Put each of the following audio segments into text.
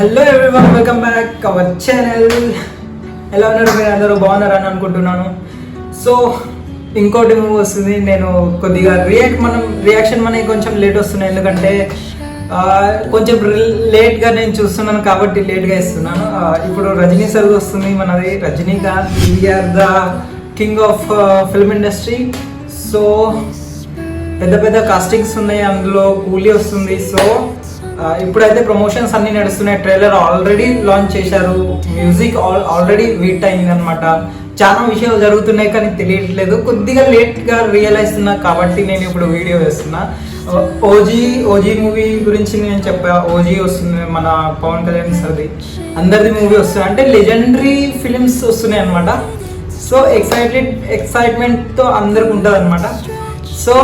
Hello everyone welcome back our channel ఎలా ఉన్నారు మీరు అందరూ? బాగున్నారని అనుకుంటున్నాను. సో ఇంకోటి మూవీ వస్తుంది. నేను కొద్దిగా రియాక్ట్ మనం రియాక్షన్ మనకి కొంచెం లేట్ వస్తున్నాయి. ఎందుకంటే కొంచెం లేట్గా నేను చూస్తున్నాను కాబట్టి లేట్గా ఇస్తున్నాను. ఇప్పుడు రజనీ సార్ వస్తుంది. మనది Rajinikanth we are the king of film industry so పెద్ద పెద్ద కాస్టింగ్స్ ఉన్నాయి. అందులో కూలీ వస్తుంది. సో ఇప్పుడైతే ప్రమోషన్స్ అన్ని నడుస్తున్నాయి. ట్రైలర్ ఆల్రెడీ లాంచ్ చేశారు. మ్యూజిక్ ఆల్ ఆల్రెడీ వీట్ అయింది అనమాట చాలా విషయాలు జరుగుతున్నాయి కానీ తెలియట్లేదు. కొద్దిగా లేట్గా రియలైజ్ ఉన్నా కాబట్టి నేను ఇప్పుడు వీడియో వేస్తున్నా. ఓజీ ఓజీ మూవీ గురించి నేను చెప్పా. ఓజీ వస్తుంది మన పవన్ కళ్యాణ్ సార్ది. అందరిది మూవీ వస్తుంది. అంటే లెజెండరీ ఫిలిమ్స్ వస్తున్నాయి అనమాట సో ఎక్సైటెడ్ ఎక్సైట్మెంట్తో అందరికి ఉంటుంది అనమాట సో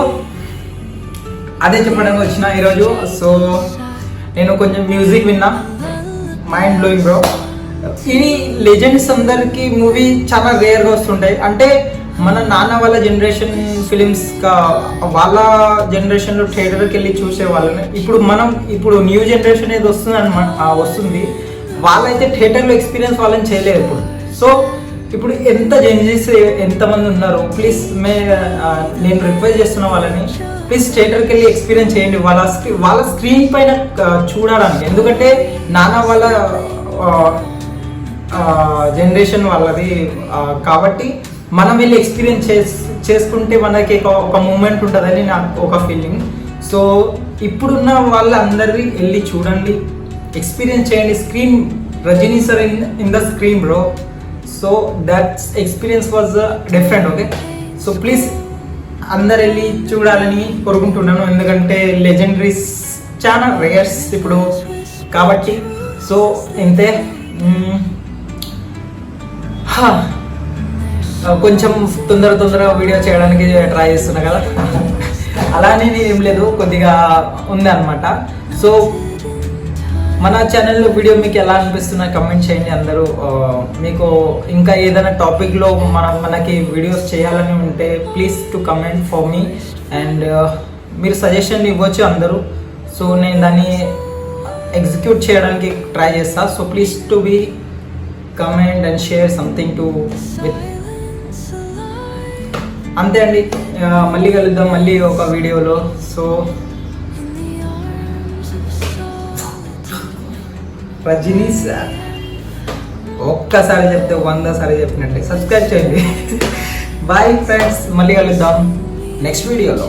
అదే చెప్పడానికి వచ్చిన ఈరోజు. సో నేను కొంచెం మ్యూజిక్ విన్నా. మైండ్ బ్లోయింగ్ బ్రో ఇది లెజెండ్స్ అందరికి మూవీ చాలా రేర్గా వస్తుంటాయి. అంటే మన నాన్న వాళ్ళ జనరేషన్ ఫిలిమ్స్ వాళ్ళ జనరేషన్లో థియేటర్కి వెళ్ళి చూసే వాళ్ళని. ఇప్పుడు మనం ఇప్పుడు న్యూ జనరేషన్ ఏది వస్తుంది అనమాట వస్తుంది. వాళ్ళైతే థియేటర్లో ఎక్స్పీరియన్స్ వాళ్ళని చేయలేరు ఇప్పుడు. సో ఇప్పుడు ఎంత జెన్జీస్ ఎంతమంది ఉన్నారు? ప్లీజ్ మే నేను రిక్వెస్ట్ చేస్తున్న వాళ్ళని ప్లీజ్ థియేటర్కి వెళ్ళి ఎక్స్పీరియన్స్ చేయండి. వాళ్ళ స్క్రీన్ వాళ్ళ స్క్రీన్ పైన చూడడానికి. ఎందుకంటే నాన్న వాళ్ళ జనరేషన్ వాళ్ళది కాబట్టి మనం వెళ్ళి ఎక్స్పీరియన్స్ చేసుకుంటే మనకి ఒక ఒక మూమెంట్ ఉంటుందని నాకు ఒక ఫీలింగ్ సో ఇప్పుడున్న వాళ్ళందరి వెళ్ళి చూడండి. ఎక్స్పీరియన్స్ చేయండి. Screen Rajini sir in in the screen bro so that experience was different okay so please అందరు వెళ్ళి చూడాలని కోరుకుంటున్నాను. ఎందుకంటే లెజెండరీస్ చాలా రేయర్స్ ఇప్పుడు కాబట్టి. సో ఇంతే. కొంచెం తొందర తొందర వీడియో చేయడానికి ట్రై చేస్తున్నా కదా. అలానే ఏం లేదు కొద్దిగా ఉంది అనమాట సో మన ఛానల్లో వీడియో మీకు ఎలా అనిపిస్తున్నా కమెంట్ చేయండి అందరూ. మీకు ఇంకా ఏదైనా టాపిక్లో మన మనకి వీడియోస్ చేయాలని ఉంటే please to comment for me and మీరు సజెషన్ ఇవ్వచ్చు అందరూ. సో నేను దాన్ని ఎగ్జిక్యూట్ చేయడానికి ట్రై చేస్తా. So please to be comment and share something to with అంతే అండి. మళ్ళీ కలుద్దాం. మళ్ళీ ఒక వీడియోలో సో రజనీ సార్. ఒక్కసారి చెప్తే వంద సారి చెప్పినట్టే సబ్స్క్రైబ్ చేయండి. బాయ్ ఫ్రెండ్స్ మళ్ళీ కలుద్దాం. నెక్స్ట్ వీడియోలో